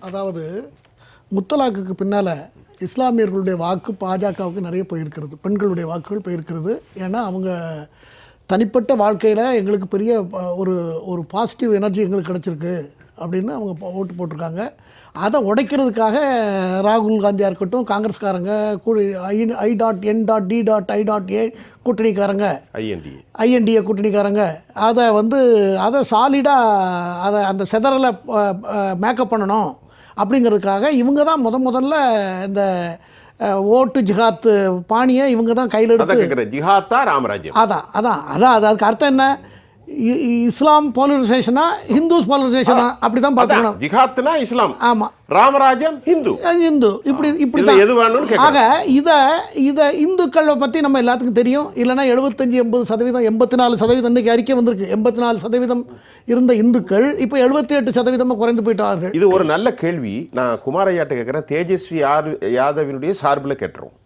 அதாவது முத்தலாக்குக்கு பின்னால் இஸ்லாமியர்களுடைய வாக்கு பாஜகவுக்கு நிறைய போயிருக்கிறது. பெண்களுடைய வாக்குகள் போயிருக்கிறது. ஏன்னா அவங்க தனிப்பட்ட வாழ்க்கையில் எங்களுக்கு பெரிய ஒரு ஒரு பாசிட்டிவ் எனர்ஜி எங்களுக்கு கிடச்சிருக்கு அப்படின்னு அவங்க ஓட்டு போட்டிருக்காங்க. அதை உடைக்கிறதுக்காக ராகுல் காந்தியாக இருக்கட்டும் காங்கிரஸ்காரங்க கூ- I I dot N dot D dot I dot A கூட்டணிக்காரங்க IND INDIA கூட்டணிக்காரங்க அதை வந்து அதை சாலிடாக அதை அந்த செதறலை மேக்கப் பண்ணணும். அப்படிங்கிறதுக்காக இவங்க தான் முத முதல்ல இந்த ஓட்டு ஜிஹாத் பாணியை இவங்க தான் கையில் எடுத்து கேட்குறேன் ஜிஹாத்தா ராமராஜ்யம்? அதான் அதான். அதான் அது அதுக்கு அர்த்தம் என்ன? இஸ்லாம் போலரைசேஷனா ஹிந்துஸ் போலரைசேஷனா அப்படி தான் பார்த்துக்கணும். ஜிஹாத்னா இஸ்லாம். ஆமாம் ராமராஜ்யம் ஹிந்து. இந்து இப்படி இப்படி தான் எது வேணும்னு ஆக இதை இதை இந்துக்களை பற்றி நம்ம எல்லாத்துக்கும் தெரியும். இல்லைன்னா எழுபத்தஞ்சி எண்பது சதவீதம் எண்பத்தி நாலு சதவீதம் இன்றைக்கி அறிக்கை வந்திருக்கு. எண்பத்தி நாலு சதவீதம் இருந்த இந்துக்கள் இப்போ எழுபத்தி எட்டு சதவீதமாக குறைந்து போயிட்டார்கள். இது ஒரு நல்ல கேள்வி. நான் குமாரையாட்ட கேட்குறேன். தேஜஸ்வி யார் யாதவினுடைய சார்பில் கேட்டுரும்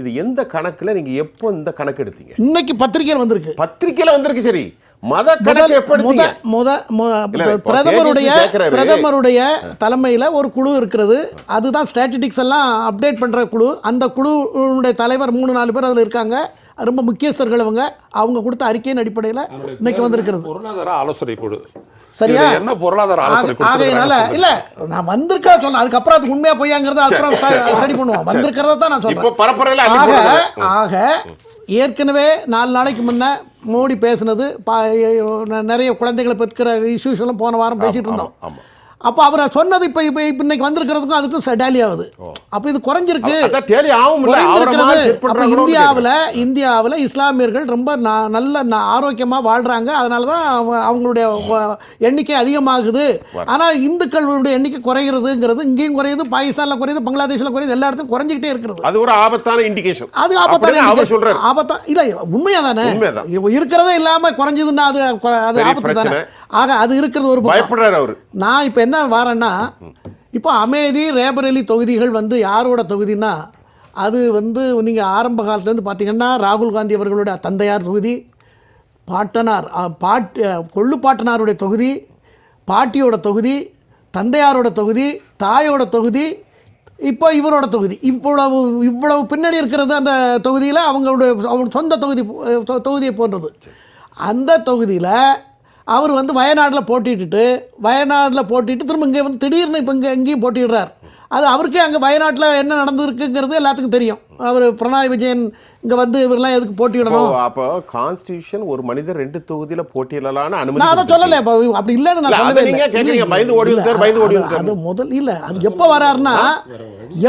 இது எந்த கணக்குல நீங்க எப்போ இந்த கணக்கு எடுத்தீங்க? இன்னைக்கு பத்திரிகையில் வந்திருக்கு. பத்திரிக்கையில வந்திருக்கு சரி. மத கணக்கு பிரதமருடைய. பிரதமருடைய தலைமையில் ஒரு குழு இருக்கிறது. அதுதான் ஸ்ட்ராட்டஜிக்ஸ் எல்லாம் அப்டேட் பண்ணுற குழு. அந்த குழுவுடைய தலைவர் மூணு நாலு பேர் அதில் இருக்காங்க. ரொம்ப முக்கியஸ்தர்கள் அவங்க. அவங்க கொடுத்த அறிக்கையின் அடிப்படையில் இன்னைக்கு வந்திருக்கிறது. பொருளாதார ஆலோசனை குழு. சரியா? என்ன பொருளாதார ஆகையினால? இல்ல நான் வந்திருக்கா சொன்னேன் அதுக்கப்புறம் அது உண்மையா பொய்யாங்கிறத அப்புறம் ஸ்டடி பண்ணுவோம். வந்திருக்கிறத தான் நான் இப்போ சொல்றேன் ஆக. ஆக ஏற்கனவே நாலு நாளைக்கு முன்ன மோடி பேசுனது பா- நிறைய குழந்தைகளை பெற்கிற இஷ்யூஸ் எல்லாம் போன வாரம் பேசிட்டு இருந்தோம் ஆமா. அப்போ அவர் சொன்னது இப்போ இப்போ இன்னைக்கு வந்திருக்கிறதுக்கும் அதுக்கும் டேலி ஆகுது. அப்போ இது குறைஞ்சிருக்கு. பண்றாங்களோன்னு இந்தியாவில் இந்தியாவில் இஸ்லாமியர்கள் ரொம்ப நல்ல ந- ஆரோக்கியமா வாழ்றாங்க. அதனால தான் அவங்க- அவங்களுடைய எண்ணிக்கை அதிகமாகுது. ஆனால் இந்துக்களுடைய எண்ணிக்கை குறைகிறதுங்கிறது இங்கேயும் குறையுது பாகிஸ்தானில் குறையுது பங்களாதேஷில் குறையுது எல்லா இடத்துலையும் குறைஞ்சிக்கிட்டே இருக்கிறது. அது ஒரு ஆபத்தான இண்டிகேஷன் அது ஆபத்தான அவர் indication. சொல்றாரு? ஆபத்தா இல்ல உண்மையா தானே இருக்கிறதே இல்லாம குறைஞ்சதுன்னா அது அது ஆபத்து தானே. ஆக அது இருக்கிறது ஒரு. பயப்படுறாரு அவரு. நான் இப்போ என்ன வரேன்னா இப்போ அமேதி ரேபரேலி தொகுதிகள் வந்து யாரோட தொகுதின்னா அது வந்து நீங்கள் ஆரம்ப காலத்துலேருந்து பார்த்தீங்கன்னா ராகுல் காந்தி அவர்களுடைய தந்தையார் தொகுதி பாட்டனார் அ, பாட் அ, கொள்ளு பாட்டனாருடைய தொகுதி பாட்டியோட தொகுதி தந்தையாரோட தொகுதி தாயோட தொகுதி இப்போ இவரோட தொகுதி. இவ்வளவு இவ்வளவு பின்னணி இருக்கிறது அந்த தொகுதியில் அவங்களுடைய அவங்க சொந்த தொகுதி தொகுதியை போன்றது. அந்த தொகுதியில் அவர் வந்து வயநாட்டில் போட்டிட்டு வயநாட்டில் போட்டிட்டு திரும்ப இங்கே வந்து திடீர்னு இப்போ இங்கே எங்கேயும் போட்டிடுறார் அது அவருக்கே அங்கே வயநாட்டில் என்ன நடந்திருக்குங்கிறது எல்லாத்துக்கும் தெரியும். அவர் பிரணாய் விஜயன் இங்கே வந்து இவரெல்லாம் எதுக்கு போட்டியிடணும் அப்போ கான்ஸ்டியூஷன் ஒரு மனிதர் ரெண்டு தொகுதியில போட்டியிடலாம்னு அனுமதி நான் அதை சொல்லலை இப்போ அப்படி இல்லைன்னு நான் சொல்லவே பயந்து ஓடி பயந்து ஓடி அது- வந்துட்டார். அது முதல் இல்லை அது எப்போ வர்றாருன்னா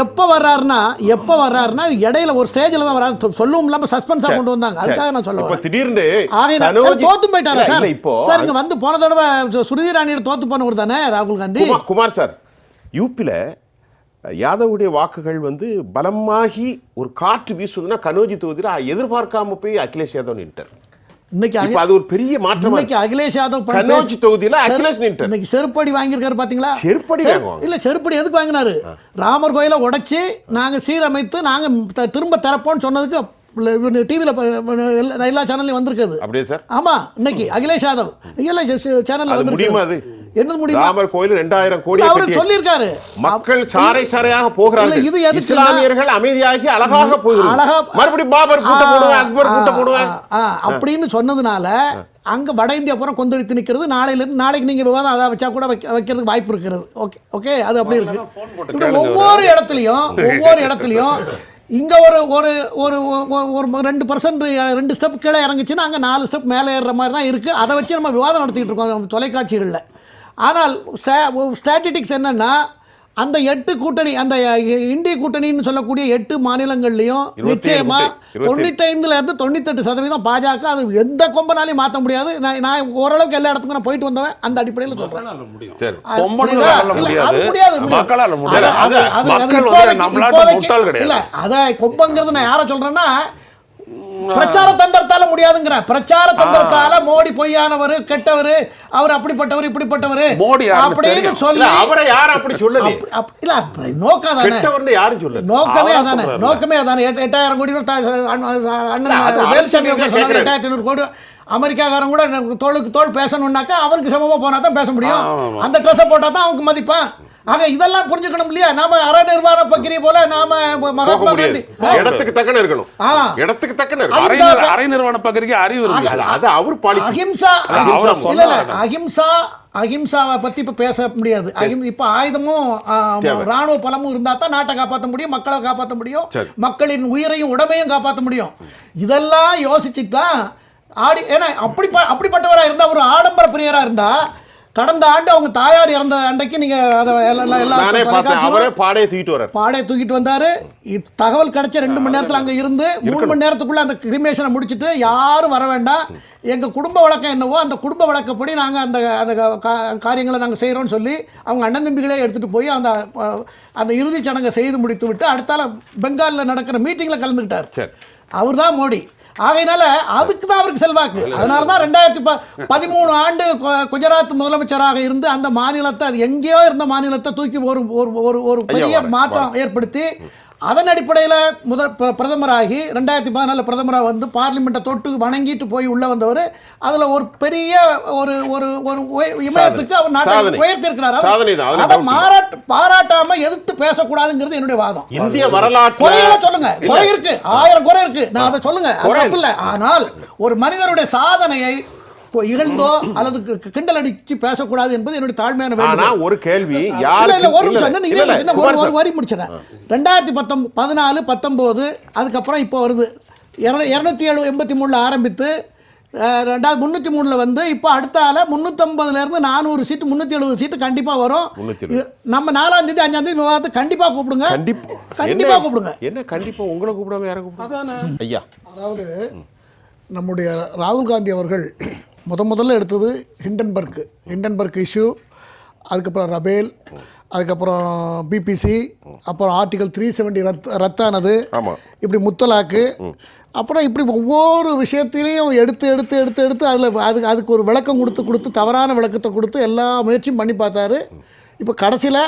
எப்போ வர்றாருன்னா எப்போ வர்றாருன்னா இடையில ஒரு ஸ்டேஜில் தான் வராது சொ- சொல்லவும் இல்லாமல் சஸ்பென்ஸாக கொண்டு வந்தாங்க. அதுக்காக நான் சொல்ல திடீர்னு ஆகையினால தோத்து போயிட்டாரா சார். இப்போ சார் இங்க வந்து போன தடவை சுருதி ராணியோட தோத்து போனவர் தானே ராகுல் காந்தி? குமார் குமார் சார் யூபியில் யாதவுடைய வாக்குகள் வந்து பலமாகி ஒரு காற்று வீசுதுன்னா கனோஜி தொகுதியில் எதிர்பார்க்காம போய் அகிலேஷ் யாதவ் நின்ட்டார். இன்னைக்கு அது ஒரு பெரிய மாற்றமா இன்னைக்கு அகிலேஷ் யாதவ் கனோஜ் தொகுதியில அகிலேஷ் நின்ட்டார். இன்னைக்கு செருப்படி வாங்கியிருக்காரு பாத்தீங்களா? செருப்படி செரு- வாங்குவாங்க. இல்ல செருப்படி எதுக்கு வாங்கினாரு? ராமர் கோயிலை உடைச்சு நாங்க சீரமைத்து நாங்க த- திரும்ப தரப்போம்னு சொன்னதுக்கு டிவியில் எல்லா சேனல்லையும் வந்திருக்குது. அப்படியே சார்? ஆமா இன்னைக்கு அகிலேஷ் யாதவ். எல்லா சேனல்ல அது முடியுமா அது? என்னது முடியுமா? ராமர் கோயில் ரெண்டாயிரம் கோடி அவரு சொல்லியிருக்காரு. மக்கள் சாறை சாறையாக போகிறார்கள். இல்ல, இது எதுக்குன்னா- இஸ்லாமியர்கள் அமைதியாகி அழகாக போகிறார்கள் அழகா மறுபடியும் பாபர் கூட்ட போடுவேன் அக்பர் கூட்ட போடுவேன். அப்படின்னு சொன்னதுனால அங்க வட இந்தியா பூரா கொந்தளித்து நிக்கிறது. நாளையில இருந்து நாளைக்கு நீங்க விவாதம் அதை வச்சா கூட வைக்க- வைக்கிறதுக்கு வாய்ப்பு இருக்கிறது. ஓகே ஓகே அது அப்படி இருக்கு. ஒவ்வொரு இடத்துலையும் ஒவ்வொரு இடத்துலையும் இங்க ஒரு ஒரு ஒரு ஒரு- ஒரு ரெண்டு பர்சன்ட் ரெண்டு ஸ்டெப் கீழே இறங்குச்சுன்னா அங்க நாலு ஸ்டெப் மேலே ஏறுற மாதிரி தான் இருக்கு. அதை வச்சு நம்ம விவாதம் நடத்திட்டு இருக்கோம் தொலைக்காட்சிகளில். ஆனால் ஸ்டாட்டிட்டிக்ஸ் என்னன்னா அந்த எட்டு கூட்டணி அந்த இந்திய கூட்டணின்னு சொல்லக்கூடிய எட்டு மாநிலங்கள்லையும் நிச்சயமா. தொண்ணூத்தைந்துல இருந்து தொண்ணூத்தெட்டு சதவீதம் பாஜக. அது எந்த கொம்பனாலையும் மாற்ற முடியாது. நான் நான் ஓரளவுக்கு எல்லா இடத்துக்கும் நான் போயிட்டு வந்தவன். அந்த அடிப்படையில் சொல்றேன். முடியாது. அத கொம்பங்கிறது நான் யாரை சொல்றேன்னா பிரச்சார தந்திரத்தால முடியாதுங்கிற. பிரச்சார தந்திரத்தால மோடி பொய்யானவர் கெட்டவர் அவர் அப்படிப்பட்டவர் இப்படிப்பட்டவர் மோடி அப்படின்னு சொல்லி அவரை யாரும் அப்படி அப்படி- இல்ல நோக்கம் தானே யாரும் சொல்லல. நோக்கமே அதானே. நோக்கமே அதானே? எட்டு- எட்டாயிரம் கோடி அண்ணன் வேலுசாமி. எட்டாயிரத்தி ஐநூறு கோடி. அமெரிக்காக்காரன் கூட தோளுக்கு தோள் பேசணும்னாக்கா அவனுக்கு சமமா போனா தான் பேச முடியும். அந்த ட்ரெஸ்ஸை போட்டா தான் அவனுக்கு மதிப்பான் ஆக இதெல்லாம் புரிஞ்சுக்கணும் இல்லையா? நாம அற நிர்வாண பக்கிரி போல நாம மகாத்மா காந்தி இடத்துக்கு தக்கன இருக்கணும். ஆ. இடத்துக்கு தக்கன இருக்கணும். அரை பகிர்க்கு அறிவு இருக்கு. அது- அவர் பாலிசி அஹிம்சா இல்ல. அஹிம்சா அஹிம்சாவை பத்தி இப்ப பேச முடியாது. அஹிம் இப்ப ஆயுதமும். ராணுவ பலமும் இருந்தா தான் நாட்டை காப்பாற்ற முடியும் மக்களை காப்பாற்ற முடியும். மக்களின் உயிரையும் உடமையும் காப்பாற்ற முடியும். இதெல்லாம் யோசிச்சுட்டு தான் ஆடி ஏன்னா அப்படி அப்படிப்பட்டவரா இருந்தா ஒரு ஆடம்பர பிரியரா இருந்தா கடந்த ஆண்டு அவங்க தாயார் இறந்த அன்றைக்கு நீங்க அதை நானே பார்த்தேன். அவரே பாடையை தூக்கிட்டு வர்றார். பாடையை தூக்கிட்டு வந்தாரு. தகவல் கிடைச்ச ரெண்டு மணி நேரத்துல அங்க இருந்து மூணு மணி நேரத்துக்குள்ள அந்த கிரிமேஷனை முடிச்சிட்டு யாரும் வர வேண்டாம். எங்க குடும்ப வழக்கம் என்னவோ அந்த குடும்ப வழக்கப்படி நாங்க அந்த அந்த காரியங்களை நாங்க செய்றோம்னு சொல்லி அவங்க அண்ணன் தம்பிகளே எடுத்துட்டு போய் அந்த அந்த இறுதிச் சடங்கை செய்து முடித்து விட்டு அடுத்தால பெங்கால்ல நடக்கிற மீட்டிங்ல கலந்துக்கிட்டார். சரி. அவர் தான் மோடி. ஆகையினால அதுக்கு தான் அவருக்கு செல்வாக்கு. அதனால தான் ரெண்டாயிரத்தி பதிமூணு ஆண்டு குஜராத் முதலமைச்சராக இருந்து அந்த மாநிலத்தை அது எங்கேயோ இருந்த மாநிலத்தை தூக்கி ஒரு ஒரு ஒரு பெரிய மாற்றம் ஏற்படுத்தி அதன் அடிப்படையில் முதல் பிர- பிரதமராகி ரெண்டாயிரத்தி பதினாலில் பிரதமராக வந்து பார்லிமெண்ட்டை தொட்டு வணங்கிட்டு போய் உள்ள வந்தவர். அதில் ஒரு பெரிய ஒரு ஒரு ஒரு இமயத்துக்கு அவர் நாட்டை. உயர்த்திருக்கிறார் அதை. மாறாட்ட பாராட்டாம எதிர்த்து பேசக்கூடாதுங்கிறது என்னுடைய வாதம். இந்திய குறைகளை வரலாற்றுல சொல்லுங்க. குறை இருக்கு. ஆயிரம் குறை இருக்கு. நான் அதை சொல்லுங்க. தப்பு இல்ல. ஆனால் ஒரு மனிதருடைய சாதனையை இகழ்ந்தோ அல்லது கி- கிண்டல் அடிச்சு பேசக்கூடாது என்பது என்னுடைய தாழ்மையான ஆனா வேண்டுகோள் ஒரு கேள்வி ஒரு நிமிஷம், ஒரு. வரி முடிச்சிடறேன். ரெண்டாயிரத்தி பத்தொன்பது பதினாலு பத்தொம்போது அதுக்கப்புறம் இப்போ வருது. இரநூத்தி ஏழு எண்பத்தி மூணில் ஆரம்பித்து ரெண்டாவது முந்நூற்றி மூணில் வந்து இப்போ அடுத்த ஆள முந்நூற்றம்பதுலேருந்து நானூறு சீட்டு முந்நூற்றி எழுபது சீட்டு கண்டிப்பாக வரும். 370. இது நம்ம நாலாம் தேதி அஞ்சாம் தேதி விவாதத்தை கண்டிப்பாக கூப்பிடுங்க. கண்டிப்பா கண்டிப்பா என்ன- கூப்பிடுங்க. என்ன கண்டிப்பா உங்களை கூப்பிடாம யாரை கூப்பிடுங்க ஐயா. அதாவது நம்முடைய ராகுல் காந்தி அவர்கள் முத முதல்ல எடுத்தது ஹிண்டன்பர்க் ஹிண்டன்பர்க் இஷ்யூ அதுக்கப்புறம் ரபேல் அதுக்கப்புறம் பிபிசி அப்புறம் ஆர்டிகல் த்ரீ செவன்டி ரத் ரத்தானது. இப்படி முத்தலாக்கு. அப்புறம் இப்படி ஒவ்வொரு விஷயத்திலையும் எடுத்து எடுத்து எடுத்து எடுத்து அதில் அதுக்கு அதுக்கு ஒரு விளக்கம் கொடுத்து கொடுத்து தவறான விளக்கத்தை கொடுத்து எல்லா முயற்சியும் பண்ணி பார்த்தாரு. இப்போ கடைசியில்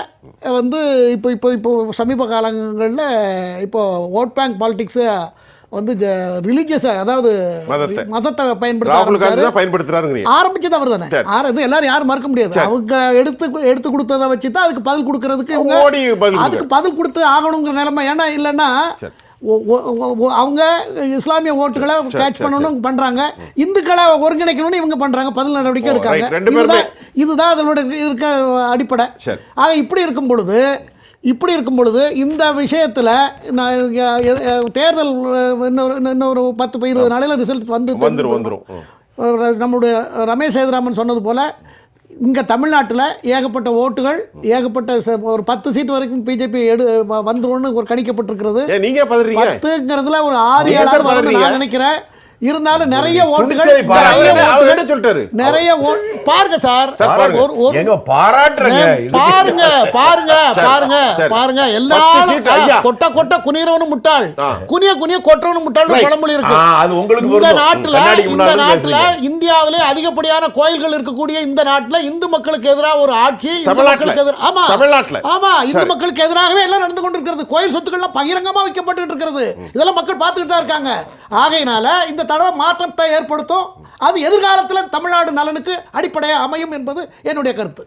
வந்து இப்போ இப்போ இப்போ சமீப காலங்களில் இப்போ ஓட் பேங்க் பாலிடிக்ஸை வந்து ரிலீஜியஸ் அதாவது மதத்தை. பயன்படுத்த பயன்படுத்துறாருங்கிறீங்க. ஆரம்பிச்சது அவர் தானே இது எல்லாரும் யாரும் மறுக்க முடியாது. அவங்க எடுத்து எடுத்து கொடுத்ததை வச்சு தான் அதுக்கு பதில் கொடுக்கறதுக்கு இவங்க அதுக்கு பதில் கொடுத்து ஆகணுங்கிற நிலைமை. ஏன்னா இல்லைன்னா அவங்க இஸ்லாமிய ஓட்டுகளை கேட்ச் பண்ணணும் பண்றாங்க. இந்துக்களை ஒருங்கிணைக்கணும்னு இவங்க பண்றாங்க. பதில் நடவடிக்கை எடுக்காங்க. இதுதான் அதனோட இருக்க அடிப்படை. ஆக இப்படி இருக்கும் பொழுது இப்படி இருக்கும் பொழுது இந்த விஷயத்தில் நான் தேர்தல் இன்னொரு இன்னொரு பத்து இருபது நாளையில் ரிசல்ட் வந்து வந்துரும் வந்துரும் ம். அஹ் நம்முடைய ரமேஷ் சேதுராமன் சொன்னது போல இங்கே தமிழ்நாட்டில் ஏகப்பட்ட ஓட்டுகள் ஏகப்பட்ட ஒரு பத்து சீட் வரைக்கும் பிஜேபி எடு வ- வந்துரும்னு ஒரு கணிக்கப்பட்டிருக்கிறது ஏன் நீங்க பதறீங்க பத்துங்கிறதுல ஒரு ஆறு ஏழாவது பதறீங்க. நான் நினைக்கிறேன் இருந்தாலும் நிறைய ஓட்டுகள். நிறைய பாருங்க சார் பாருங்க. பாருங்க பாருங்க பாருங்க எல்லாரும். கொட்ட கொட்ட குனிறவனும் முட்டாள். குனிய குனிய கொட்டுறவனும் முட்டாள். பழமொழி இருக்கு ஆ, அது உங்களுக்கு இந்த. நாட்டுல இந்த நாட்டுல. இந்தியாவிலே அதிகப்படியான கோயில்கள் இருக்கக்கூடிய இந்த நாட்டுல இந்து மக்களுக்கு எதிராக ஒரு ஆட்சி. மக்களுக்கு எதிராக ஆமா தமிழ்நாட்டுல. ஆமா இந்து. மக்களுக்கு எதிராகவே எல்லாம் நடந்து கொண்டிருக்கிறது கோயில் சொத்துக்கள்லாம் பகிரங்கமா வைக்கப்பட்டு இருக்கிறது இதெல்லாம் மக்கள் பார்த்துக்கிட்டு தான் இருக்காங்க ஆகையினால இந்த தடவை மாற்றத்தை ஏற்படுத்தும். அது எதிர்காலத்தில் தமிழ்நாடு நலனுக்கு அடிப்படையாக அமையும் என்பது என்னுடைய கருத்து.